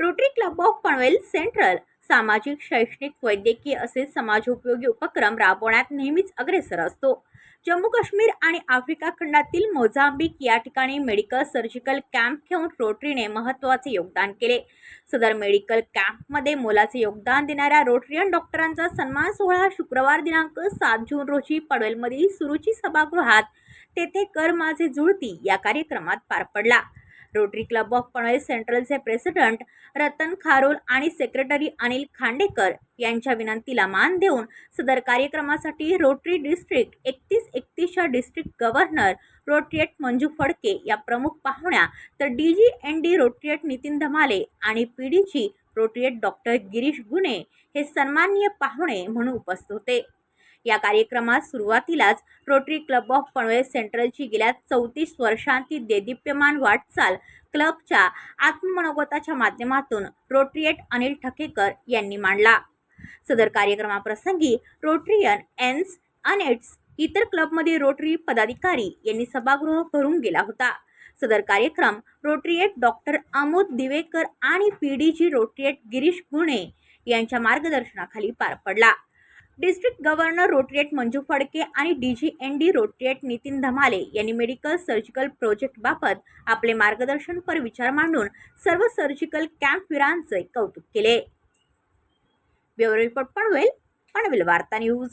Rotary Club of Panvel Central सामाजिक शैक्षणिक वैद्यकीय असे समाजोपयोगी उपक्रम राबवण्यात नेहमीच अग्रेसर असतो. जम्मू काश्मीर आणि आफ्रिका खंडातील मोझांबिक या ठिकाणी मेडिकल सर्जिकल कॅम्प घेऊन रोटरीने महत्त्वाचे योगदान केले. सदर मेडिकल कॅम्पमध्ये मोलाचे योगदान देणाऱ्या रोटरियन डॉक्टरांचा सन्मान सोहळा शुक्रवार दिनांक सात जून रोजी पनवेलमधील सुरुची सभागृहात तेथे कर माझे जुळती या कार्यक्रमात पार पडला. रोटरी क्लब ऑफ पणवेल सेंट्रलचे प्रेसिडेंट रतन खारोल आणि सेक्रेटरी अनिल खांडेकर यांच्या विनंतीला मान देऊन सदर कार्यक्रमासाठी रोटरी डिस्ट्रिक्ट एकतीस एकतीसच्या district governor Rotarian Manju Phadke या प्रमुख पाहुण्या तर D G N D Rotarian Nitin Dhamale आणि P D G Rotarian doctor Girish Gune हे सन्माननीय पाहुणे म्हणून उपस्थित होते. या कार्यक्रमात सुरुवातीलाच रोटरी क्लब ऑफ पनवेल सेंट्रलची गेल्या चौतीस वर्षांती देदीप्यमान वाटचाल क्लबच्या आत्ममनोगताच्या माध्यमातून रोटरीएट अनिल ठकेकर यांनी मांडला. सदर कार्यक्रमाप्रसंगी रोटरियन एन्स अनेट्स इतर क्लबमध्ये रोटरी पदाधिकारी यांनी सभागृह भरून गेला होता. सदर कार्यक्रम रोटरीएट डॉक्टर अमोद दिवेकर आणि P D G Rotarian Girish Gune यांच्या मार्गदर्शनाखाली पार पडला. District governor Rotarian Manju Phadke आणि D G N D Rotarian Nitin Dhamale यांनी मेडिकल सर्जिकल प्रोजेक्टबाबत आपले मार्गदर्शनपर विचार मांडून सर्व सर्जिकल कॅम्पवीरांचे कौतुक केले. ब्युरो रिपोर्ट पनवेल पनवेल वार्ता न्यूज.